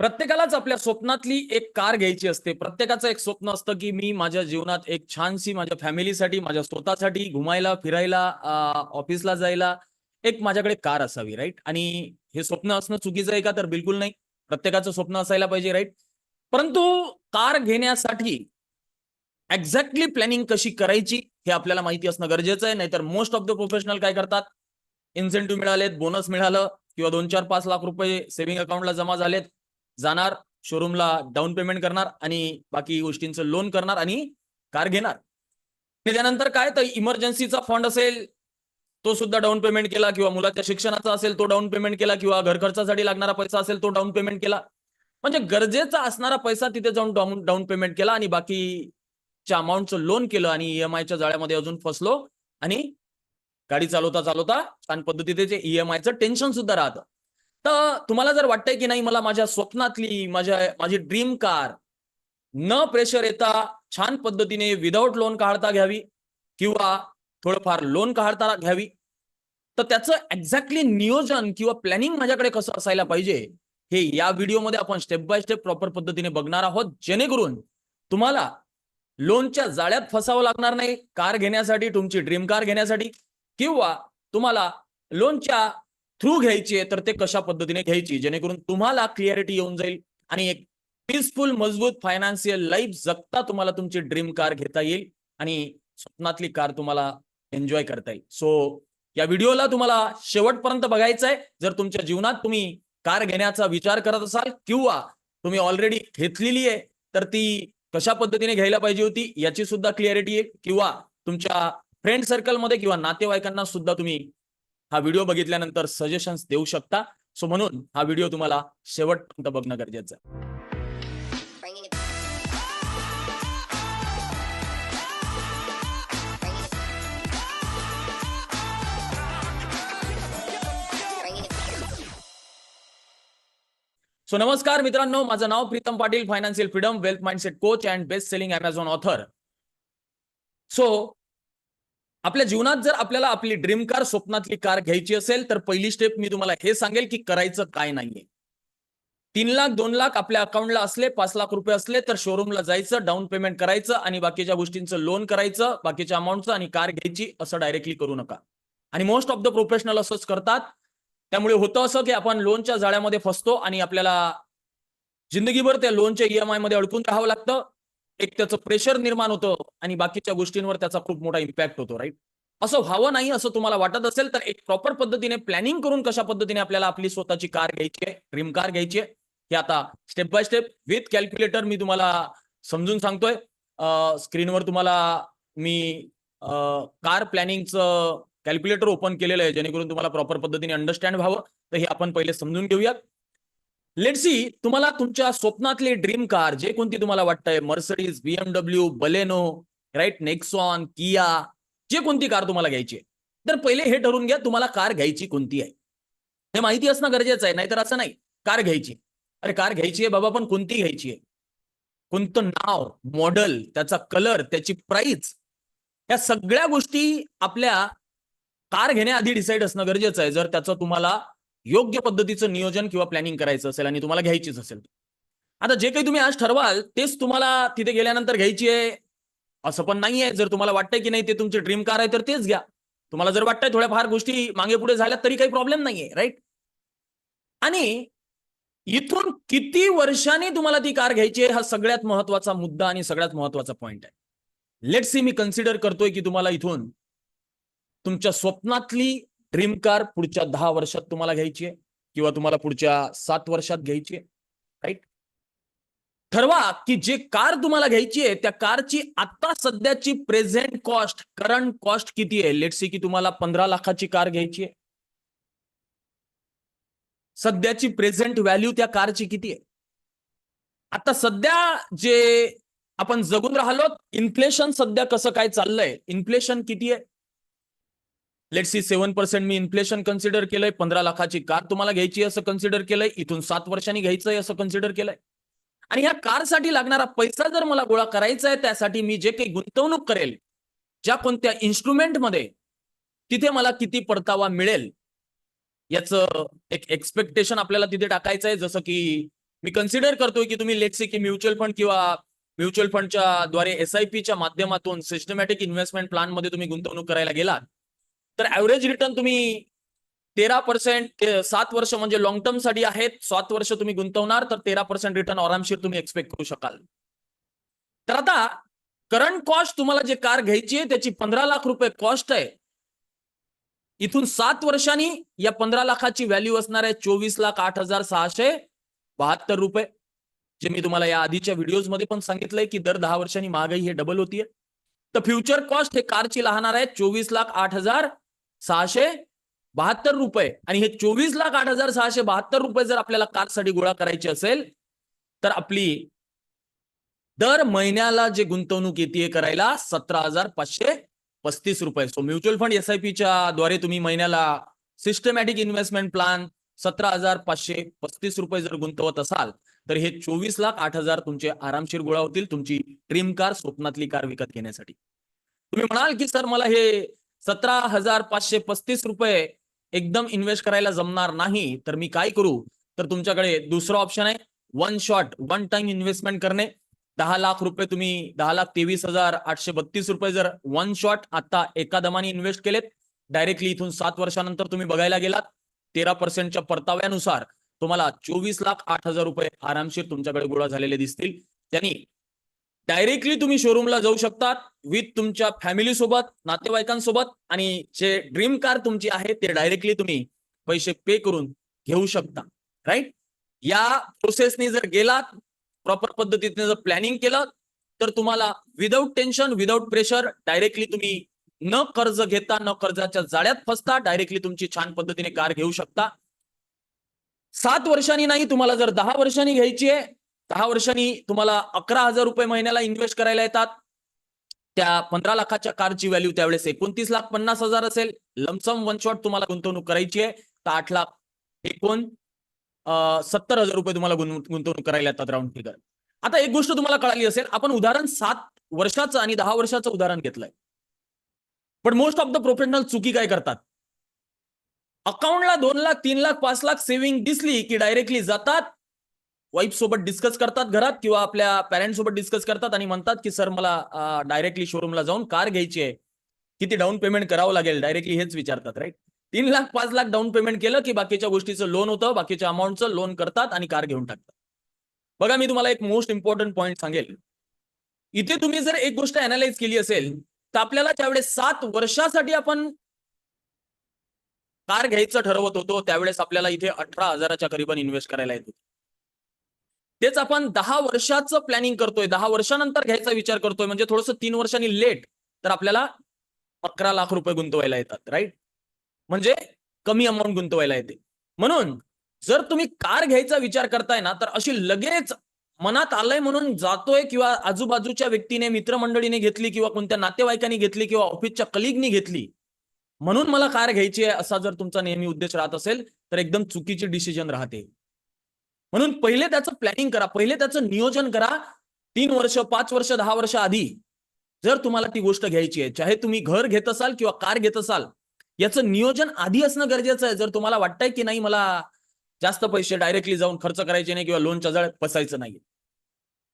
प्रत्येकालाच आपल्या स्वप्नातली एक कार घ्यायची असते. प्रत्येकाचं एक स्वप्न असतं की मी माझ्या जीवनात एक छानशी माझ्या फॅमिलीसाठी माझ्या स्वतःसाठी घुमायला फिरायला ऑफिसला जायला एक माझ्याकडे कार असावी राईट आणि हे स्वप्न असणं चुकीचं आहे का? तर बिलकुल नाही. प्रत्येकाचं स्वप्न असायला पाहिजे राईट परंतु कार घेण्यासाठी एक्झॅक्टली प्लॅनिंग कशी करायची हे आपल्याला माहिती असणं गरजेचं आहे. नाहीतर मोस्ट ऑफ द प्रोफेशनल काय करतात? इन्सेंटिव्ह मिळालेत बोनस मिळालं किंवा दोन चार पाच लाख रुपये सेव्हिंग अकाउंटला जमा झालेत. जाणार शोरूमला डाऊन पेमेंट करणार आणि बाकी गोष्टींचं लोन करणार आणि कार घेणार. आणि त्यानंतर काय? तर इमर्जन्सीचा फंड असेल तो सुद्धा डाऊन पेमेंट केला किंवा मुलाच्या शिक्षणाचा असेल तो डाऊन पेमेंट केला किंवा घर खर्चासाठी लागणारा पैसा असेल तो डाऊन पेमेंट केला. म्हणजे गरजेचा असणारा पैसा तिथे जाऊन डाऊन डाऊन पेमेंट केला आणि बाकीच्या अमाऊंटचं लोन केलं आणि ईएमआयच्या जाळ्यामध्ये अजून फसलो आणि गाडी चालवता चालवता छान पद्धतीचे ईएमआयचं टेन्शन सुद्धा राहतं. तर तुम्हाला जर वाटतंय की नाही मला माझ्या स्वप्नातली माझ्या माझी ड्रीम कार न प्रेशर येता छान पद्धतीने विदाऊट लोन काढता घ्यावी किंवा थोडंफार लोन काढता घ्यावी तर त्याचं एक्झॅक्टली नियोजन किंवा प्लॅनिंग माझ्याकडे कसं असायला पाहिजे हे या व्हिडिओमध्ये आपण स्टेप बाय स्टेप प्रॉपर पद्धतीने बघणार आहोत. जेणेकरून तुम्हाला लोनच्या जाळ्यात फसावं लागणार नाही कार घेण्यासाठी तुमची ड्रीम कार घेण्यासाठी किंवा तुम्हाला लोनच्या थ्रू घ्यायची आहे तर ते कशा पद्धतीने घ्यायची? जेणेकरून तुम्हाला क्लिअरिटी येऊन जाईल आणि एक पीसफुल मजबूत फायनान्शियल लाईफ जगता तुम्हाला तुमची ड्रीम कार घेता येईल आणि स्वप्नातली कार तुम्हाला एन्जॉय करता येईल. सो या व्हिडिओला तुम्हाला शेवटपर्यंत बघायचं आहे. जर तुमच्या जीवनात तुम्ही कार घेण्याचा विचार करत असाल किंवा तुम्ही ऑलरेडी घेतलेली आहे तर ती कशा पद्धतीने घ्यायला पाहिजे होती याची सुद्धा क्लिअरिटी आहे. किंवा तुमच्या फ्रेंड सर्कलमध्ये किंवा नातेवाईकांना सुद्धा तुम्ही हा व्हिडिओ बघितल्यानंतर सजेशन्स देऊ शकता. सो म्हणून हा व्हिडिओ तुम्हाला शेवटपर्यंत बघणं गरजेचं आहे. सो नमस्कार मित्रांनो. माझं नाव Pritam Patil financial freedom wealth mindset coach and best selling Amazon author so आपल्या जीवनात जर आपल्याला आपली ड्रीम कार स्वप्नातली कार घ्यायची असेल तर पहिली स्टेप मी तुम्हाला हे सांगेल की करायचं काय नाहीये. तीन लाख दोन लाख आपल्या अकाउंटला असले पाच लाख रुपये असले तर शोरूमला जायचं डाऊन पेमेंट करायचं आणि बाकीच्या गोष्टींचं लोन करायचं बाकीच्या अमाऊंटचं आणि कार घ्यायची असं डायरेक्टली करू नका. आणि मोस्ट ऑफ द प्रोफेशनल असंच करतात. त्यामुळे होतं असं की आपण लोनच्या जाळ्यामध्ये फसतो आणि आपल्याला जिंदगीभर त्या लोनच्या ईएमआयमध्ये अडकून राहावं लागतं. एक त्याचं प्रेशर निर्माण होतं आणि बाकीच्या गोष्टींवर त्याचा खूप मोठा इम्पॅक्ट होतो राईट असं व्हावं नाही असं तुम्हाला वाटत असेल तर एक प्रॉपर पद्धतीने प्लॅनिंग करून कशा पद्धतीने आपल्याला आपली स्वतःची कार घ्यायची आहे ड्रीम कार घ्यायची आहे हे आता step by step with calculator मी तुम्हाला समजून सांगतोय. स्क्रीनवर तुम्हाला मी कार प्लॅनिंगचं कॅल्क्युलेटर ओपन केलेलं आहे जेणेकरून तुम्हाला प्रॉपर पद्धतीने अंडरस्टँड व्हावं. तर हे आपण पहिले समजून घेऊयात. लेट सी तुम्हाला तुमच्या स्वप्नातली ड्रीम कार जे कोणती तुम्हाला वाटतंय? Mercedes BMW Baleno right Nexon Kia जे कोणती कार तुम्हाला घ्यायची आहे. तर पहिले हे ठरवून घ्या तुम्हाला कार घ्यायची कोणती आहे. हे माहिती असणं गरजेचं आहे नाहीतर असं नाही. कार घ्यायची अरे कार घ्यायची आहे बाबा पण कोणती घ्यायची आहे? कोणतं नाव मॉडेल त्याचा कलर त्याची प्राइस या सगळ्या गोष्टी आपल्या कार घेण्याआधी डिसाईड असणं गरजेचं आहे. जर त्याचं तुम्हाला योग्य पद्धतीचं नियोजन किंवा प्लॅनिंग करायचं असेल आणि तुम्हाला घ्यायचीच असेल. आता जे काही तुम्ही आज ठरवाल तेच तुम्हाला तिथे गेल्यानंतर घ्यायची आहे असं पण नाही आहे जर तुम्हाला वाटतंय की नाही ते तुमची ड्रीम कार आहे तर तेच घ्या. तुम्हाला जर वाटतंय थोड्याफार गोष्टी मागे पुढे झाल्या तरी काही प्रॉब्लेम नाहीये राईट आणि इथून किती वर्षांनी तुम्हाला ती कार घ्यायची आहे हा सगळ्यात महत्त्वाचा मुद्दा आणि सगळ्यात महत्त्वाचा पॉईंट आहे. लेट सी मी कन्सिडर करतोय की तुम्हाला इथून तुमच्या स्वप्नातली ड्रीम कार पुढच्या दहा वर्षात तुम्हाला घ्यायची आहे किंवा तुम्हाला पुढच्या सात वर्षात घ्यायची आहे राईट ठरवा की जे कार तुम्हाला घ्यायची आहे त्या कारची आता सध्याची प्रेझेंट कॉस्ट करंट कॉस्ट किती आहे? लेट सी की तुम्हाला पंधरा लाखाची कार घ्यायची आहे. सध्याची प्रेझेंट व्हॅल्यू त्या कारची किती आहे? आता सध्या जे आपण जगून राहिलो इन्फ्लेशन सध्या कसं काय चाललंय? इन्फ्लेशन किती आहे? लेट सी सेव्हन पर्सेंट मी इन्फ्लेशन कन्सिडर केलंय पंधरा लाखाची कार तुम्हाला घ्यायची असं कन्सिडर केलंय इथून सात वर्षांनी घ्यायचंय असं कन्सिडर केलंय. आणि ह्या कारसाठी लागणारा पैसा जर मला गोळा करायचा आहे त्यासाठी मी जे काही गुंतवणूक करेल ज्या कोणत्या इन्स्ट्रुमेंटमध्ये तिथे मला किती परतावा मिळेल याचं एक एक्सपेक्टेशन आपल्याला तिथे टाकायचं आहे. जसं की मी कन्सिडर करतोय की तुम्ही लेट्स की म्युच्युअल फंड किंवा म्युच्युअल फंडच्या द्वारे एस आय माध्यमातून सिस्टमॅटिक इन्व्हेस्टमेंट प्लॅनमध्ये तुम्ही गुंतवणूक करायला गेलात. तर ऍव्हरेज रिटर्न तुम्ही तेरा पर्सेंट सात वर्ष म्हणजे लॉंग टर्मसाठी आहेत. सात वर्ष तुम्ही गुंतवणार तर तेरा पर्सेंट रिटर्न आरामशीर तुम्ही एक्सपेक्ट करू शकाल. तर आता करंट कॉस्ट तुम्हाला जे कार घ्यायची आहे त्याची पंधरा लाख रुपये कॉस्ट आहे. इथून सात वर्षांनी या पंधरा लाखाची व्हॅल्यू असणार आहे चोवीस लाख आठ हजार सहाशे बहात्तर रुपये. जे मी तुम्हाला या आधीच्या व्हिडिओजमध्ये पण सांगितलंय की दर दहा वर्षांनी महागाई हे डबल होतीये. तर फ्युचर कॉस्ट हे कारची राहणार आहे चोवीस लाख आठ हजार सहाशे बहात्तर रुपये. आणि हे चोवीस लाख आठ हजार सहाशे बहात्तर रुपये जर आपल्याला कारसाठी गोळा करायची असेल तर आपली दर महिन्याला जे गुंतवणूक येते करायला सतरा हजार पाचशे पस्तीस रुपये. So mutual fund S I पीच्या द्वारे तुम्ही महिन्याला सिस्टमॅटिक इन्व्हेस्टमेंट प्लॅन सतरा हजार पाचशे पस्तीस रुपये जर गुंतवत असाल तर हे चोवीस लाख आठ हजार तुमचे आरामशीर गोळा होतील तुमची ड्रीम कार स्वप्नातली कार विकत घेण्यासाठी. तुम्ही म्हणाल की सर मला हे सतरा हजार पाचशे पस्तीस रुपये एकदम इन्व्हेस्ट करायला जमणार नाही. तर मी काय करू? तर तुमच्याकडे दुसरा ऑप्शन आहे. One shot one time investment करणे. दहा लाख रुपये तुम्ही दहा लाख तेवीस हजार आठशे बत्तीस रुपये जर वन शॉट आता एका दमाने इन्व्हेस्ट केलेत डायरेक्टली इथून सात वर्षानंतर तुम्ही बघायला गेलात तेरा पर्सेंटच्या परताव्यानुसार तुम्हाला चोवीस लाख आठ हजार रुपये आरामशीर तुमच्याकडे गोळा झालेले दिसतील. त्यांनी डायरेक्टली तुम्ही शोरूमला जाऊ शकतात विथ तुमच्या फॅमिली सोबत नातेवाईकांसोबत आणि जे ड्रीम कार तुमची आहे ते डायरेक्टली तुम्ही पैसे पे करून घेऊ शकता. राईट या प्रोसेसने जर गेलात प्रॉपर पद्धतीने जर प्लॅनिंग केलं तर तुम्हाला without tension without pressure directly तुम्ही न कर्ज घेता न कर्जाच्या जाळ्यात फसता डायरेक्टली तुमची छान पद्धतीने कार घेऊ शकता. सात वर्षांनी नाही तुम्हाला जर दहा वर्षांनी घ्यायची आहे दहा वर्षांनी तुम्हाला अकरा हजार रुपये महिन्याला इन्व्हेस्ट करायला येतात. त्या पंधरा लाखाच्या कारची व्हॅल्यू त्यावेळेस एकोणतीस लाख पन्नास हजार असेल. लमसम वन शॉट तुम्हाला गुंतवणूक करायची आहे. तर आठ लाख एकोण सत्तर हजार रुपये तुम्हाला गुंतवणूक करायला येतात राऊंड फिगर आता एक गोष्ट तुम्हाला कळाली असेल. आपण उदाहरण सात वर्षाचं आणि दहा वर्षाचं उदाहरण घेतलंय. पण मोस्ट ऑफ द प्रोफेशनल चुकी काय करतात? अकाउंटला दोन लाख तीन लाख पाच लाख सेव्हिंग दिसली की डायरेक्टली जातात. वाईफ सोबत डिस्कस करतात घरात किंवा आपल्या पॅरेंट सोबत डिस्कस करतात आणि म्हणतात की सर मला डायरेक्टली शोरूमला जाऊन कार घ्यायची आहे. किती डाऊन पेमेंट करावं लागेल? डायरेक्टली हेच विचारतात राईट तीन लाख पाच लाख डाऊन पेमेंट केलं की बाकीच्या गोष्टीचं लोन होतं बाकीच्या अमाऊंटचं लोन करतात आणि कार घेऊन टाकतात. बघा मी तुम्हाला एक मोस्ट इम्पॉर्टंट पॉईंट सांगेल. इथे तुम्ही जर एक गोष्ट अनालाइज केली असेल तर आपल्याला त्यावेळेस सात वर्षासाठी आपण कार घ्यायचं ठरवत होतो. त्यावेळेस आपल्याला इथे अठरा हजाराच्या करीबन इन्व्हेस्ट करायला येत होते. तेच आपण दहा वर्षाचं प्लॅनिंग करतोय. दहा वर्षानंतर घ्यायचा विचार करतोय. म्हणजे थोडंसं तीन वर्षांनी लेट तर आपल्याला अकरा लाख रुपये गुंतवायला येतात राईट म्हणजे कमी अमाऊंट गुंतवायला येते. म्हणून जर तुम्ही कार घ्यायचा विचार करताय ना तर अशी लगेच मनात आलंय म्हणून जातोय किंवा आजूबाजूच्या व्यक्तीने मित्रमंडळीने घेतली किंवा कोणत्या नातेवाईकांनी घेतली किंवा ऑफिसच्या कलिगनी घेतली. म्हणून मला कार घ्यायची आहे असा जर तुमचा नेहमी उद्देश राहत असेल तर एकदम चुकीची डिसिजन राहते. म्हणून पहिले त्याचं प्लॅनिंग करा पहिले त्याचं नियोजन करा. तीन वर्ष पाच वर्ष दहा वर्ष आधी जर तुम्हाला ती गोष्ट घ्यायची आहे चाहे तुम्ही घर घेत असाल किंवा कार घेत असाल याचं नियोजन आधी असणं गरजेचं आहे. जर तुम्हाला वाटतंय की नाही मला जास्त पैसे डायरेक्टली जाऊन खर्च करायचे नाही किंवा लोनच्या जाळ्यात फसायचं नाही.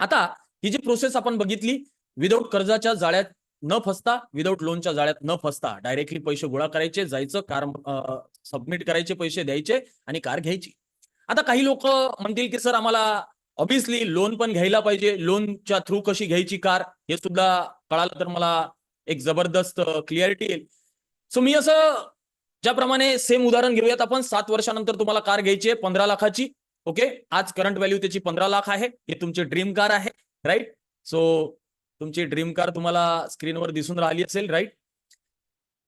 आता ही जी प्रोसेस आपण बघितली विदाऊट कर्जाच्या जाळ्यात न फसता विदाऊट लोनच्या जाळ्यात न फसता डायरेक्टली पैसे गोळा करायचे जायचं कार सबमिट करायचे पैसे द्यायचे आणि कार घ्यायची. आता काही लोक म्हणतील की सर आम्हाला ऑब्विसली लोन पण घ्यायला पाहिजे. लोनच्या थ्रू कशी घ्यायची कार हे सुद्धा कळालं तर मला एक जबरदस्त क्लिअरिटी येईल. सो मी असं ज्याप्रमाणे सेम उदाहरण घेऊयात आपण. सात वर्षानंतर तुम्हाला कार घ्यायची आहे पंधरा लाखाची. ओके आज करंट व्हॅल्यू त्याची पंधरा लाख आहे. हे तुमची ड्रीम कार आहे. राईट सो तुमची ड्रीम कार तुम्हाला स्क्रीनवर दिसून राहिली असेल. राईट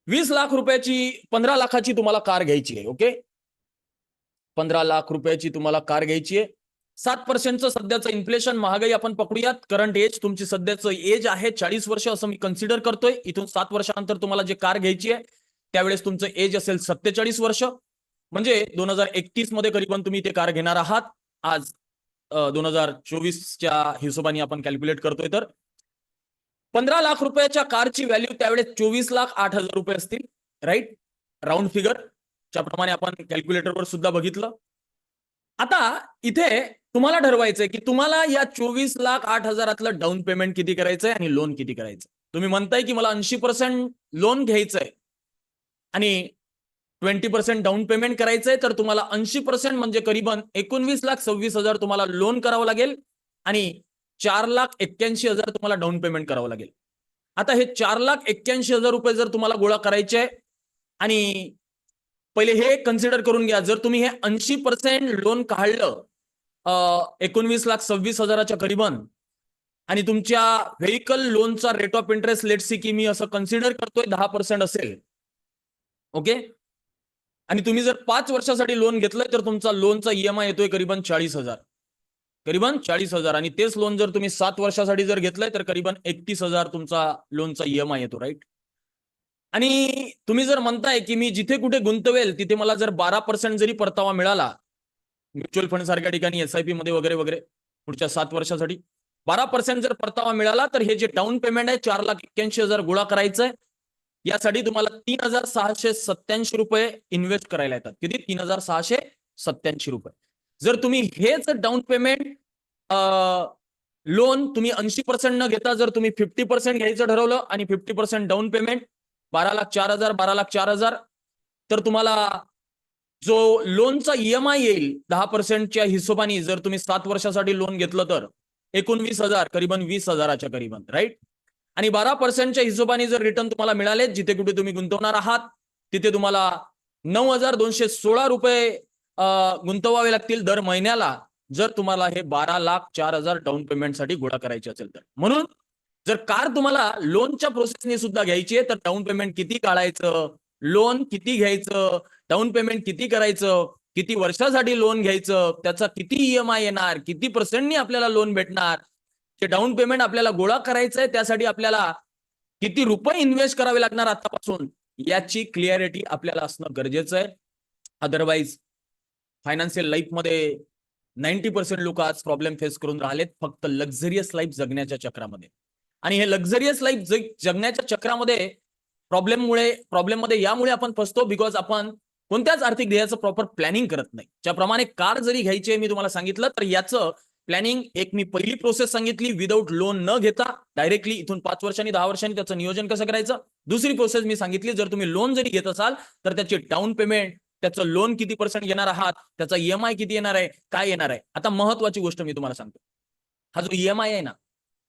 वीस लाख रुपयाची पंधरा लाखाची तुम्हाला कार घ्यायची आहे. ओके पंधरा लाख रुपयाची तुम्हाला कार घ्यायची आहे. सात पर्सेंटचं सध्याचं इन्फ्लेशन महागाई आपण पकडूयात. करंट एज तुमची सध्याचं एज आहे चाळीस वर्ष असं मी कन्सिडर करतोय. इथून सात वर्षानंतर तुम्हाला जे कार घ्यायची आहे त्यावेळेस तुमचं एज असेल सत्तेचाळीस वर्ष. म्हणजे दोन हजार एकतीसमध्ये करीबन तुम्ही ते कार घेणार आहात. आज दोन हजार चोवीसच्या हिशोबाने आपण कॅल्क्युलेट करतोय तर. पंधरा लाख रुपयाच्या कारची व्हॅल्यू त्यावेळेस चोवीस लाख आठ हजार रुपये असतील. राईट राऊंड फिगर ज्याप्रमाणे आपण कॅल्क्युलेटरवर सुद्धा बघितलं. आता इथे तुम्हाला ठरवायचंय की तुम्हाला या चोवीस लाख आठ हजारातलं डाऊन पेमेंट किती करायचंय आणि लोन किती करायचं तुम्ही म्हणताय की मला ऐंशी पर्सेंट लोन घ्यायचंय आणि ट्वेंटी पर्सेंट डाऊन पेमेंट करायचंय तर तुम्हाला ऐंशी पर्सेंट म्हणजे करीबन एकोणवीस लाख सव्वीस हजार तुम्हाला लोन करावं लागेल आणि चार लाख एक्क्याऐंशी हजार तुम्हाला डाऊन पेमेंट करावं लागेल. आता हे चार लाख एक्क्याऐंशी हजार रुपये जर तुम्हाला गोळा करायचे आणि पहिले हे कन्सिडर करून घ्या. जर तुम्ही हे ऐंशी पर्सेंट लोन काढलं एकोणवीस लाख सव्वीस हजाराच्या करीबन आणि तुमच्या व्हेकल लोनचा rate of interest let see की मी असं कन्सिडर करतोय दहा पर्सेंट असेल ओके आणि तुम्ही जर पाच वर्षासाठी लोन घेतलंय तर तुमचा लोनचा ईएमआय येतोय करीबन चाळीस हजार. करीबन चाळीस हजार. आणि तेच लोन जर तुम्ही सात वर्षासाठी जर घेतलंय तर करीबन एकतीस हजार तुमचा लोनचा ईएमआय येतो राईट आणि तुम्ही जर म्हणताय की मी जिथे कुठे गुंतवेल तिथे मला जर बारा पर्सेंट जरी परतावा मिळाला म्युच्युअल फंड सारख्या ठिकाणी एसमध्ये वगैरे वगैरे पुढच्या सात वर्षासाठी बारा पर्सेंट जर परतावा मिळाला तर हे जे डाऊन पेमेंट आहे चार लाख एक्क्याऐंशी हजार गोळा करायचंय. यासाठी तुम्हाला तीन हजार सहाशे सत्याऐंशी रुपये इन्व्हेस्ट करायला येतात. किती? तीन हजार सहाशे सत्याऐंशी रुपये. जर तुम्ही हेच डाऊन पेमेंट लोन तुम्ही ऐंशी पर्सेंट न घेता जर तुम्ही फिफ्टी पर्सेंट घ्यायचं ठरवलं आणि फिफ्टी पर्सेंट डाऊन पेमेंट बारा लाख चार हजार बारा लाख चार हजार. तर तुम्हाला जो लोनचा ईएमआय येईल दहा पर्सेंटच्या हिशोबाने जर तुम्ही सात वर्षासाठी लोन घेतलं तर एकोणवीस हजार करीबन वीस हजाराच्या करीबन राईट आणि बारा पर्सेंटच्या हिशोबाने जर रिटर्न तुम्हाला मिळाले जिथे कुठे तुम्ही गुंतवणार आहात तिथे तुम्हाला नऊ हजार दोनशे सोळा रुपये गुंतवावे लागतील दर महिन्याला जर तुम्हाला हे बारा लाख चार हजार डाऊन पेमेंटसाठी गोळा करायचे असेल तर. म्हणून जर कार तुम्हाला लोनच्या प्रोसेसने सुद्धा घ्यायची आहे तर डाऊन पेमेंट किती काढायचं? लोन किती घ्यायचं? डाऊन पेमेंट किती करायचं? किती वर्षासाठी लोन घ्यायचं? त्याचा किती ईएमआय येणार? किती पर्सेंटनी आपल्याला लोन भेटणार? ते डाऊन पेमेंट आपल्याला गोळा करायचंय त्यासाठी आपल्याला किती रुपये इन्व्हेस्ट करावे लागणार आतापासून? याची क्लिअरिटी आपल्याला असणं गरजेचं आहे. अदरवाईज फायनान्शियल लाईफमध्ये नाईन्टी पर्सेंट लोक आज प्रॉब्लेम फेस करून राहिलेत. फक्त लक्झरियस लाईफ जगण्याच्या चक्रामध्ये. आणि हे लक्झरियस लाईफ जगण्याच्या चक्रामध्ये प्रॉब्लेममुळे प्रॉब्लेममध्ये यामुळे आपण फसतो बिकॉज आपण कोणत्याच आर्थिक ध्येयाचं प्रॉपर प्लॅनिंग करत नाही. ज्याप्रमाणे कार जरी घ्यायची मी तुम्हाला सांगितलं तर याचं प्लॅनिंग एक मी पहिली प्रोसेस सांगितली विदाऊट लोन न घेता डायरेक्टली इथून पाच वर्षांनी दहा वर्षांनी त्याचं नियोजन कसं करायचं? दुसरी प्रोसेस मी सांगितली जर तुम्ही लोन जरी घेत असाल तर त्याचे डाऊन पेमेंट त्याचं लोन किती पर्सेंट घेणार आहात त्याचा ईएमआय किती येणार आहे काय येणार आहे? आता महत्वाची गोष्ट मी तुम्हाला सांगतो. हा जो ईएमआय आहे ना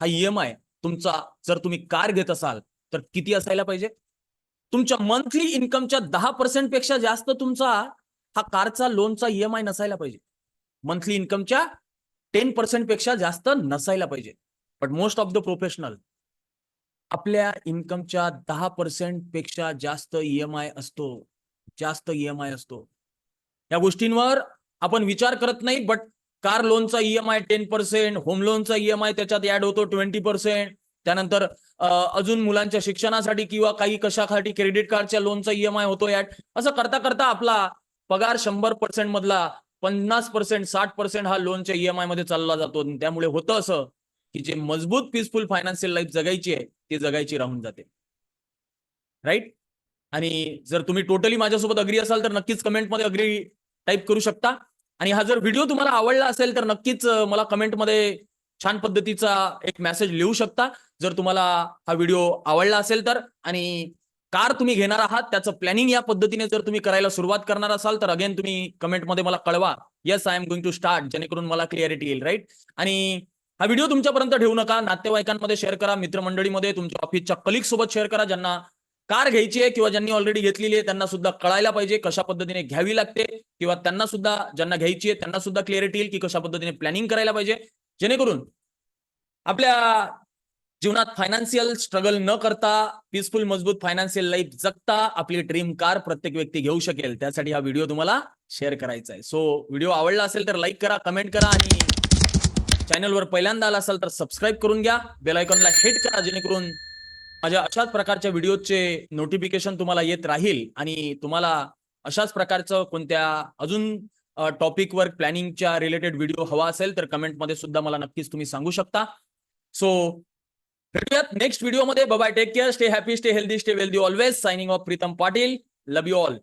हा ईएमआय तुमचा जर तुम्ही कार घेत असाल तर किती असायला पाहिजे? तुमच्या मंथली इन्कमच्या दहा पर्सेंटपेक्षा जास्त तुमचा हा कारचा लोनचा ईएमआय नसायला पाहिजे. मंथली इन्कमच्या टेन पर्सेंटपेक्षा जास्त नसायला पाहिजे. But most of the professional आपल्या इन्कमच्या दहा पर्सेंटपेक्षा जास्त ईएमआय असतो जास्त ईएमआय असतो. या गोष्टींवर आपण विचार करत नाही बट कार लोनचा ईएमआय टेन पर्सेंट होम लोनचा ईएमआय त्याच्यात ऍड होतो ट्वेंटी पर्सेंट त्यानंतर अजून मुलांच्या शिक्षणासाठी किंवा काही कशासाठी क्रेडिट कार्डच्या लोनचा ईएमआय होतो ऍड असं करता करता आपला पगार शंभर पर्सेंट मधला पन्नास पर्सेंट साठ पर्सेंट हा लोनच्या ईएमआयमध्ये चालला जातो. आणि त्यामुळे होतं असं की जे मजबूत पीसफुल फायनान्शियल लाईफ जगायची आहे ती जगायची राहून जाते. राईट आणि जर तुम्ही टोटली माझ्यासोबत अग्री असाल तर नक्कीच कमेंटमध्ये अग्री टाईप करू शकता. आणि हा जर व्हिडिओ तुम्हाला आवडला असेल तर नक्कीच मला कमेंटमध्ये छान पद्धतीचा एक मेसेज लिहू शकता. जर तुम्हाला हा व्हिडिओ आवडला असेल तर आणि कार तुम्ही घेणार आहात त्याचं प्लॅनिंग या पद्धतीने जर तुम्ही करायला सुरुवात करणार असाल तर अगेन तुम्ही कमेंटमध्ये मला कळवा. Yes I am going to start जेणेकरून मला क्लिअरिटी येईल राईट आणि हा व्हिडिओ तुमच्यापर्यंत ठेवू नका. नातेवाईकांमध्ये शेअर करा. मित्रमंडळीमध्ये तुमच्या ऑफिसच्या कलिक सोबत शेअर करा ज्यांना कार घ्यायची आहे किंवा ज्यांनी ऑलरेडी घेतलेली आहे त्यांना सुद्धा कळायला पाहिजे कशा पद्धतीने घ्यावी लागते किंवा त्यांना सुद्धा ज्यांना घ्यायची आहे त्यांना सुद्धा क्लिअरिटी येईल की कशा पद्धतीने प्लॅनिंग करायला पाहिजे. जेणेकरून आपल्या जीवनात फायनान्शियल स्ट्रगल न करता पीसफुल मजबूत फायनान्शियल लाईफ जगता आपली ड्रीम कार प्रत्येक व्यक्ती घेऊ शकेल. त्यासाठी हा व्हिडिओ तुम्हाला शेअर करायचा आहे. सो व्हिडिओ आवडला असेल तर लाईक करा कमेंट करा आणि चॅनलवर पहिल्यांदा आला असाल तर सबस्क्राईब करून घ्या. बेलायकॉनला हिट करा जेणेकरून माझ्या अशाच प्रकारच्या व्हिडिओचे नोटिफिकेशन तुम्हाला येत राहील आणि तुम्हाला अशाच प्रकारचं कोणत्या अजून टॉपिकवर प्लॅनिंगच्या रिलेटेड व्हिडिओ हवा असेल तर कमेंटमध्ये सुद्धा मला नक्कीच तुम्ही सांगू शकता. सो भेटूयात नेक्स्ट व्हिडिओमध्ये bye take care stay happy stay healthy stay wealthy always signing off Pritam Patil. Love you all